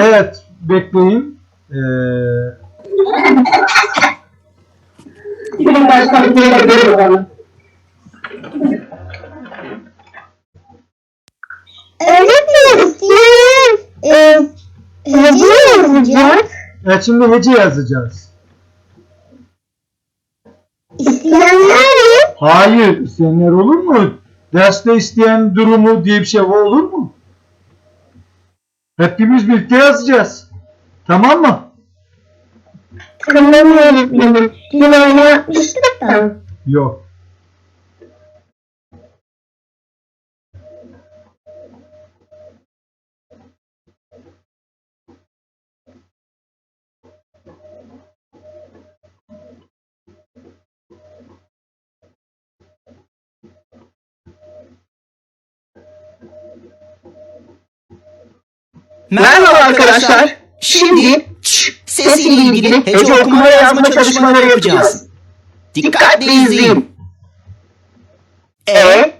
Evet, bekleyin. Ee. Öğretmenim e, yazacak. evet, şimdi hece yazacağız. İsteyenler? Hayır, isteyenler olur mu? Derste isteyen durumu diye bir şey olur mu? Hepimiz birlikte yazacağız. Tamam mı? Tamam öğretmenim. Dün öyle yapmıştık da. Yok. Merhaba arkadaşlar. Şimdi sesiyle ilgili hece okuma ve yazma çalışmaları yapacağız. Dikkatle izleyin. E,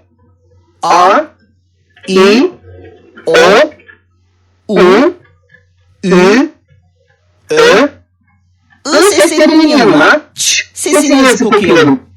A, I, O, U, Ü, Ö, I seslerinin yanına sesini yazıp okuyalım.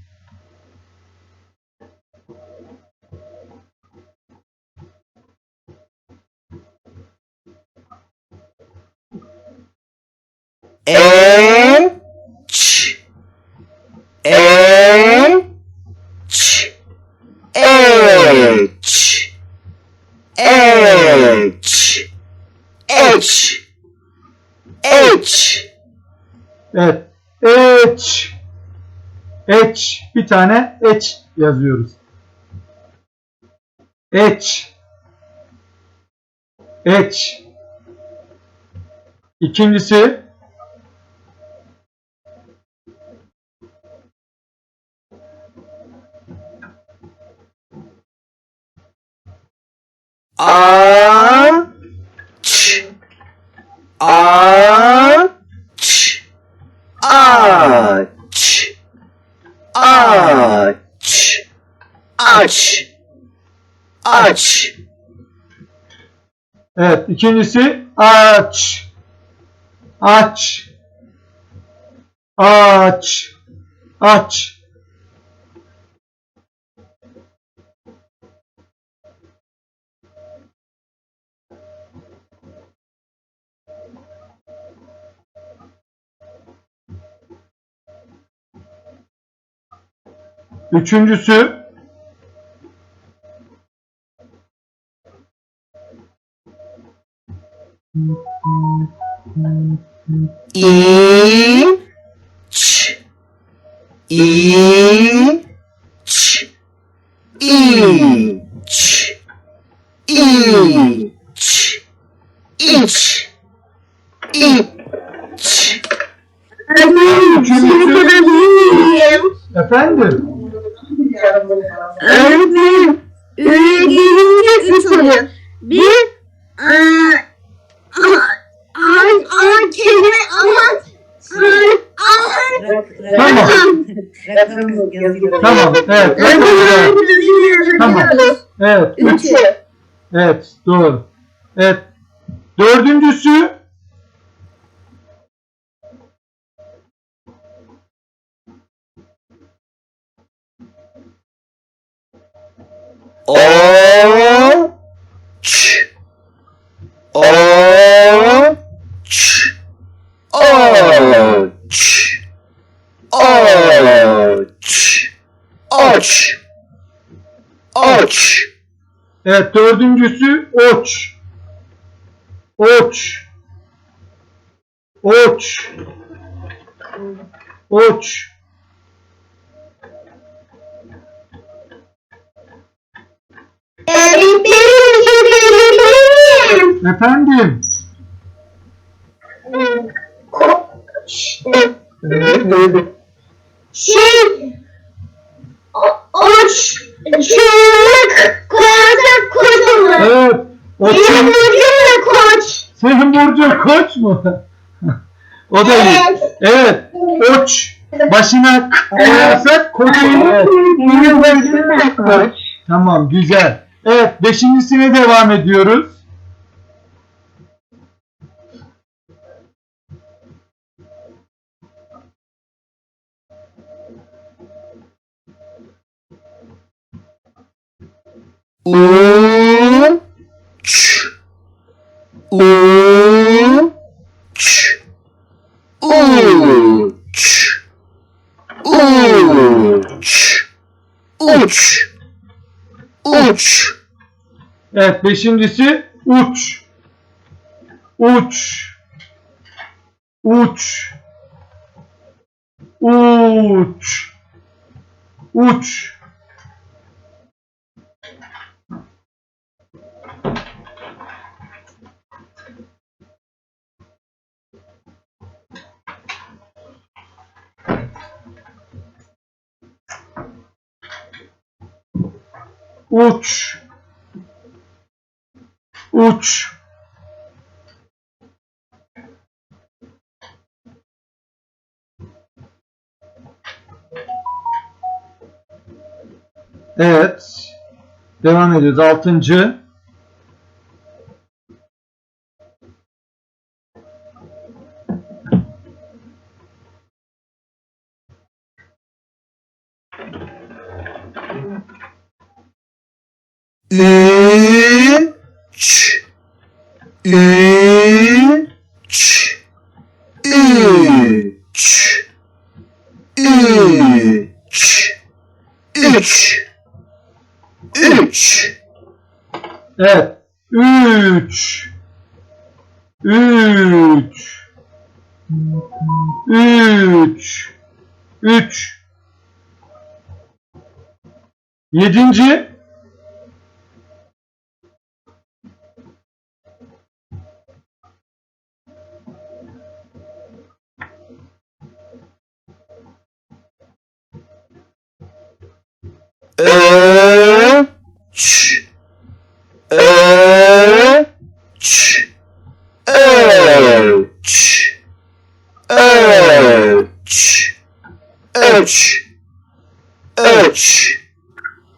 Eç. Bir tane eç yazıyoruz. Eç. Eç. İkincisi A, ç, a, ç, a, ç, a, ç, aç, aç. Evet, ikincisi aç. Aç. Aç. Aç. Üçüncüsü İ, ç, İ, ç, İ, ç, İ, ç, iç, iç. Öğretmenim şunu sorabilir miyim? efendim Öğretmenim üye gelince üç oluyor. Bir Tamam. Tamam. Evet. evet. Tamam. Evet. Üç. Üçü. Evet. Doğru. Evet. Dördüncüsü O, Evet. Dördüncüsü oç. Oç. Oç. Oç. Efendim. Şey o- Oç çığlık koyarsak koç olur. Evet. Benim Oçun. burcum da koç. Senin burcun koç mu? o da iyi. Evet. Evet. Oç. Başına k koyarsak koç olur. Benim burcum da koç. Tamam güzel. Evet beşincisine devam ediyoruz. U ç U ç U ç U ç Uç Uç Evet beşincisi uç. Uç. Uç. Uç. Uç. Uç. Uç. Evet. Devam ediyoruz. Altıncı. Ü ç Ü ç Ü ç Ü ç Üç Üç Evet. Üç. Üç. Üç. Üç. Yedinci. Öç. Öç. Öç. Öç. Öç. Öç.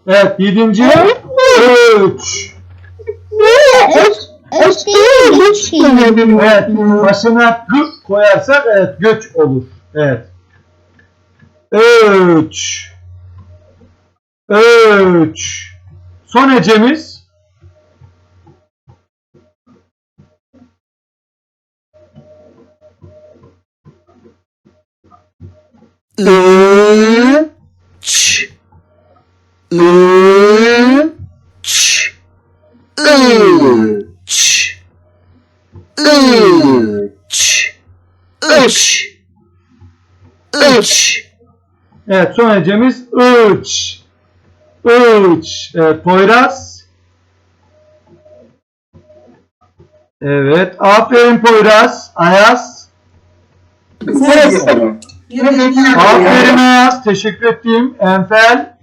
Evet yedinci. Öç. Öç. Öç değil güç değil. Evet başına gık koyarsak evet göç olur. Evet. Öç. 3. Son hecemiz Üç. Üç. Üç. Üç. Üç. Üç. Evet son hecemiz üç. Üç. Evet Poyraz. Evet. Aferin Poyraz. Ayaz. Aferin Ayaz. Teşekkür ettim. Enfel.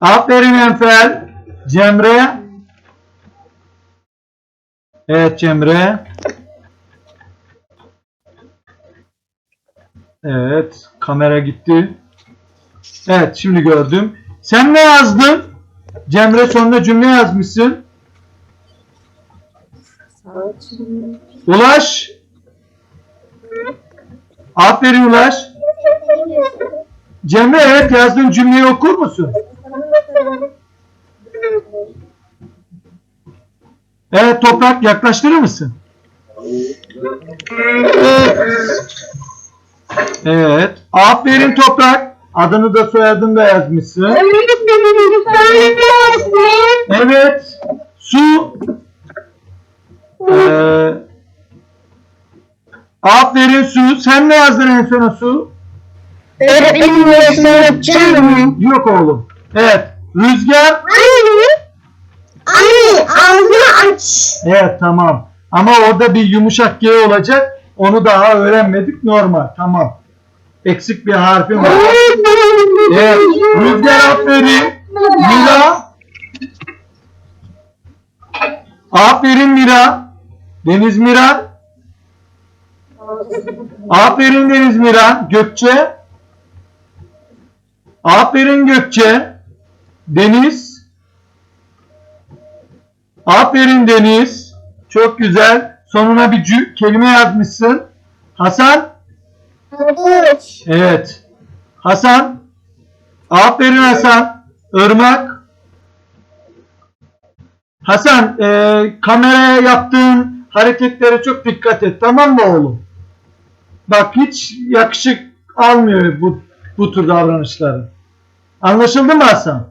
Aferin Enfel. Cemre. Evet Cemre. Evet. Kamera gitti. Evet şimdi gördüm. Sen ne yazdın? Cemre sonuna cümle yazmışsın. Ulaş. Aferin Ulaş. Cemre evet yazdığın cümleyi okur musun? Evet Toprak yaklaştırır mısın? Evet. Aferin Toprak. Adını da soyadını da yazmışsın. Evet. Su. Ee, aferin Su. Sen ne yazdın en sona Su? Öğretmenim yapacağım. Yok oğlum. Evet. Rüzgar. Anne. Anne ağzını aç. Evet tamam. Ama orada bir yumuşak G olacak. Onu daha öğrenmedik normal. Tamam. Eksik bir harfim var. Evet. Rüzgar aferin. Mira. Aferin Mira. Deniz Mira. Aferin Deniz Mira. Gökçe. Aferin Gökçe. Deniz. Aferin Deniz. Çok güzel. Sonuna bir cü- kelime yazmışsın. Hasan. Havuç. Evet. Hasan. Aferin Hasan. Irmak. Hasan, e, kameraya yaptığın hareketlere çok dikkat et. Tamam mı oğlum? Bak hiç yakışık almıyor bu bu tür davranışları. Anlaşıldı mı Hasan?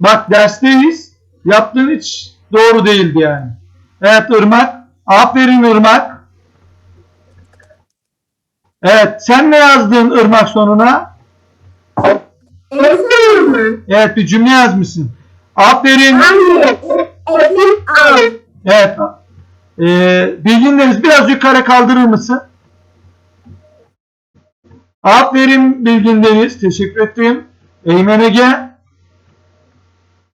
Bak dersteyiz. Yaptığın hiç doğru değildi yani. Evet Irmak. Aferin Irmak. Evet, sen ne yazdın ırmak sonuna? Mi? Evet, bir cümle yazmışsın. Aferin. Anne. Al. Evet. Ee, Bilgin Deniz biraz yukarı kaldırır mısın? Aferin Bilgin Deniz. Teşekkür ettim. Eymen Ege.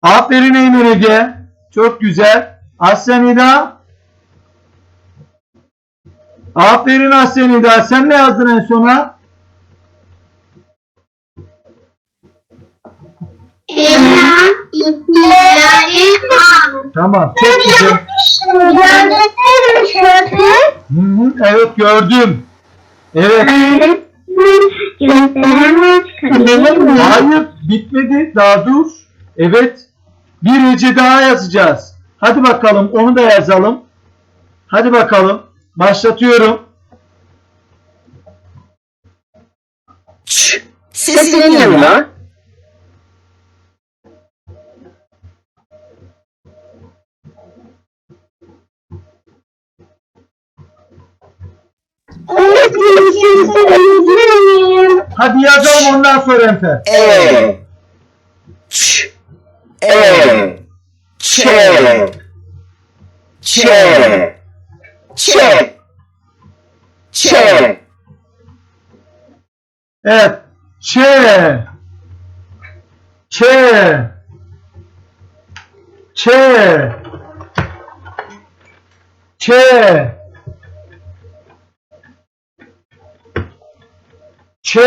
Aferin Eymen Ege. Çok güzel. Aslen İda. Aferin Aslen İda. Sen ne yazdın en sona? Tamam. Çok güzel. Hı hı, evet gördüm. Evet. Hayır bitmedi daha dur. Evet. Bir hece daha yazacağız. Hadi bakalım onu da yazalım. Hadi bakalım. Başlatıyorum. Sesinin yanına? Hadi yazalım ondan sonra Enfer. E. Ç. E. Ç. Ç. Ç. Ç. Evet. Ç. Ç. Ç. Ç. Ç.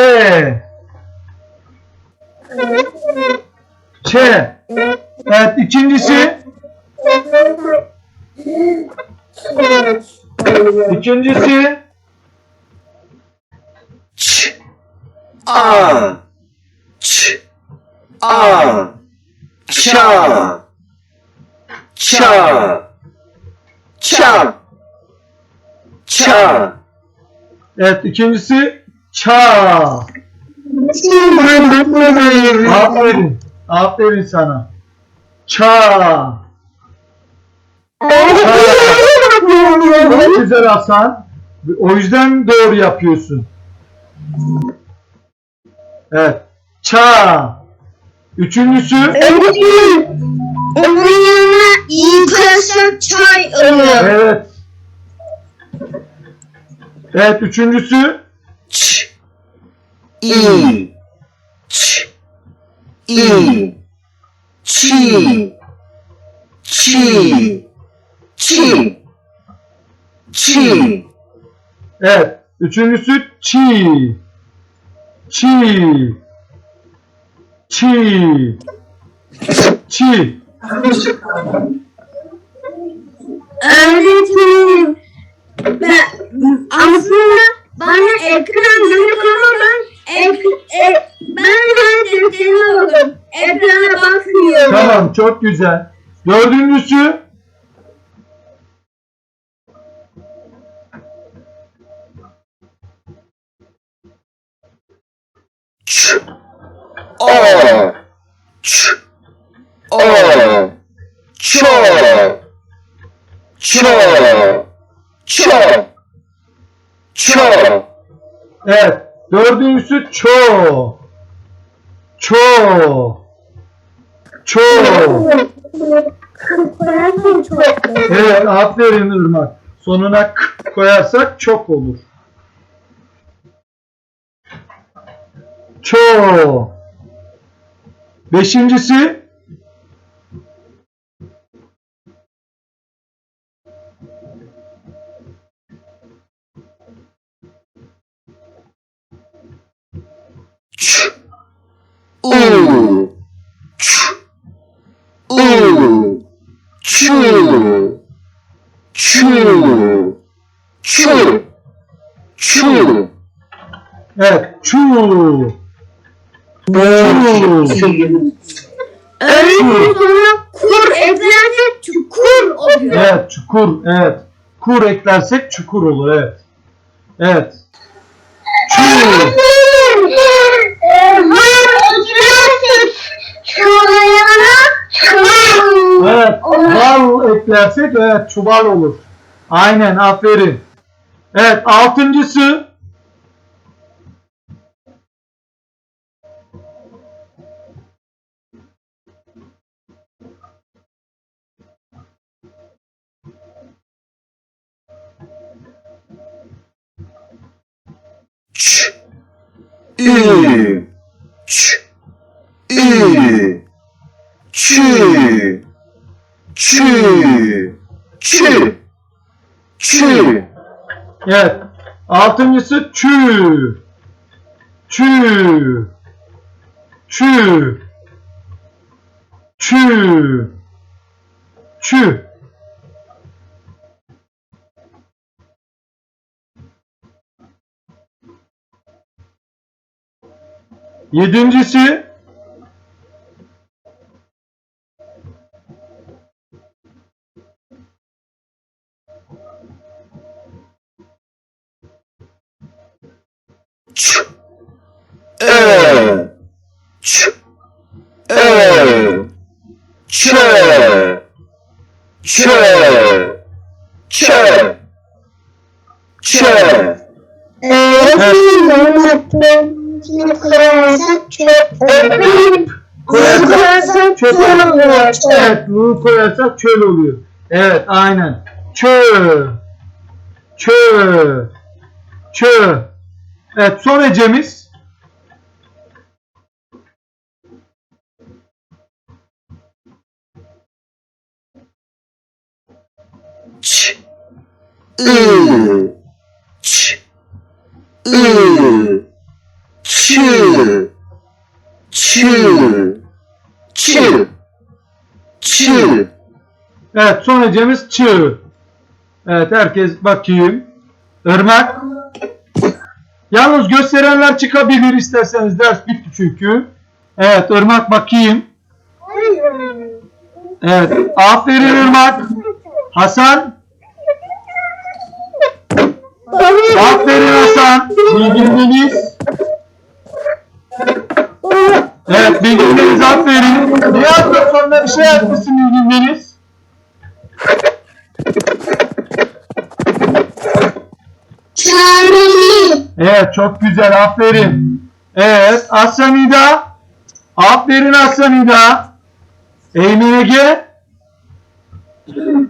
Ç. Evet ikincisi. İkincisi. Ç. A. Ç. A. Ça. Ça. Ça. Ça. Evet ikincisi. Ça. Aferin. Aferin sana. Ça. Çok güzel Hasan. O yüzden doğru yapıyorsun. Evet. Ça. Üçüncüsü. Onun yanına iyi kaşık çay alıyor. Evet. Evet üçüncüsü. Ç. İ. Ç. İ. Çi. Çi. Çi. Çi. Evet. Üçüncüsü çi. Çi. Çi. Çi. Öğretmenim, ben, aslında bana ekran yönetmeden ek, ek, ben her defteri okudum. Ekrana bakmıyorum. Tamam çok güzel. Dördüncüsü. Ç. O. Ç. O. Ço. Ço. Ço. Ço. Evet. Dördüncüsü ço. Ço. Ço. Evet aferin Irmak. Sonuna k koyarsak çok olur. Ço. Beşincisi. Ç. U. Ç. U. Çu. Çu. Çu. Çu. Evet. Çu. Çu. Öğretmenin sonuna kur eklerse çukur oluyor. Evet. Çukur. Evet. Kur eklersek çukur olur. Evet. Evet. Çu. Evet. Bal eklersek evet çuval olur. Aynen aferin. Evet altıncısı. Ç. Ü. Ç. Ü. Çü. Çü. Çü. Çü. Evet. Altıncısı çü. Çü. Çü. Çü. Çü. Yedincisi Ç. Ö. Ç. Ö. Çö. Çö. Çö. Çö. koyarsak çöp Evet, bunu koyarsak çöl oluyor. Evet, aynen. Çö. Çö. Çö. Evet, son hecemiz. Ç. Ü. Ç. Ü. Çü. Çü. Çü. Çü. Evet, son hecemiz çı. Evet, herkes bakayım. Irmak. Yalnız gösterenler çıkabilir isterseniz. Ders bitti çünkü. Evet, Irmak bakayım. Evet, aferin Irmak. Hasan. Aferin Hasan. Bilgindeniz. Evet bilgindeniz aferin. Nihat da sonunda bir şey yapmışsın bilgindeniz. Evet çok güzel aferin. Evet Asanida. Aferin Asanida. Eymen Ege.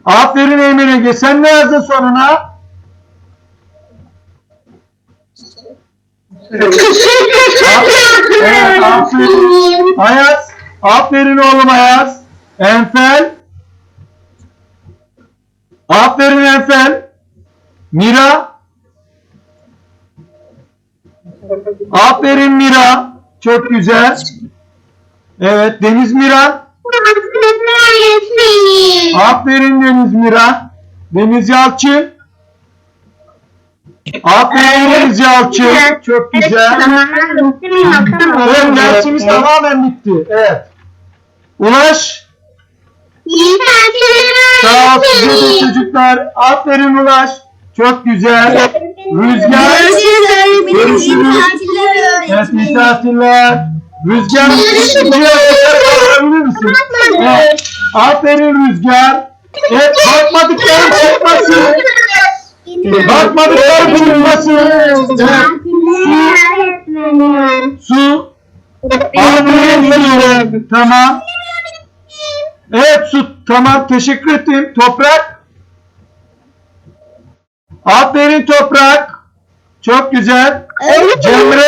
Aferin Eymen Ege. Sen ne yazdın sonuna? Aferin. Ayaz. Aferin oğlum Ayaz. Enfel. Aferin Enfel. Mira. Aferin Mira. Çok güzel. Evet Deniz Mira. Aferin Deniz Mira. Deniz Yalçın. Aferin Yalçın. Çok güzel. Evet dersimiz tamamen bitti. Evet. Ulaş. Sağ ol size de çocuklar. Aferin Ulaş. Çok güzel. Rüzgar. Görüşürüz. İyi Görüşürüz. tatiller iyi. Rüzgar. Rüzgar misin? Evet. Aferin Rüzgar. Evet bakmadıklarım çıkmasın. Bakmadıklarım çıkmasın. Evet. Su. Aferin su. Tamam. Evet su. Tamam teşekkür ettim. Toprak. Aferin toprak. Çok güzel. Cemre.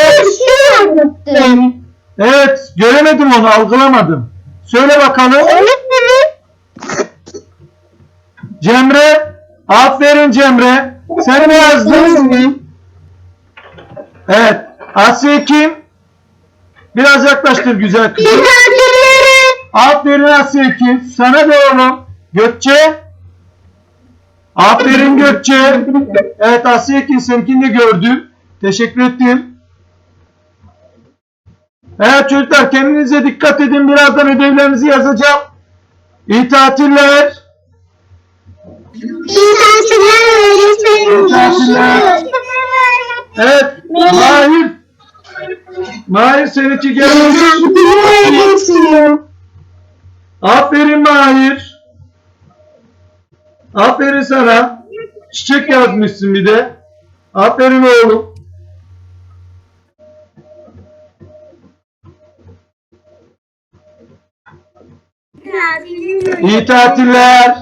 Evet göremedim onu algılamadım. Söyle bakalım. Cemre. Aferin Cemre. Sen ne yazdın? Evet. Asya kim? Biraz yaklaştır güzel kızım. Aferin Asyakin. Sana da oğlum. Gökçe. Aferin Gökçe. Evet Asyakin seninkini de gördüm. Teşekkür ettim. Evet çocuklar kendinize dikkat edin. Birazdan ödevlerinizi yazacağım. İyi tatiller. İyi tatiller İyi tatiller. Evet Mahir. Mahir seninki gelmiş. Aferin Mahir. Aferin sana. Çiçek yazmışsın bir de. Aferin oğlum. İyi tatiller.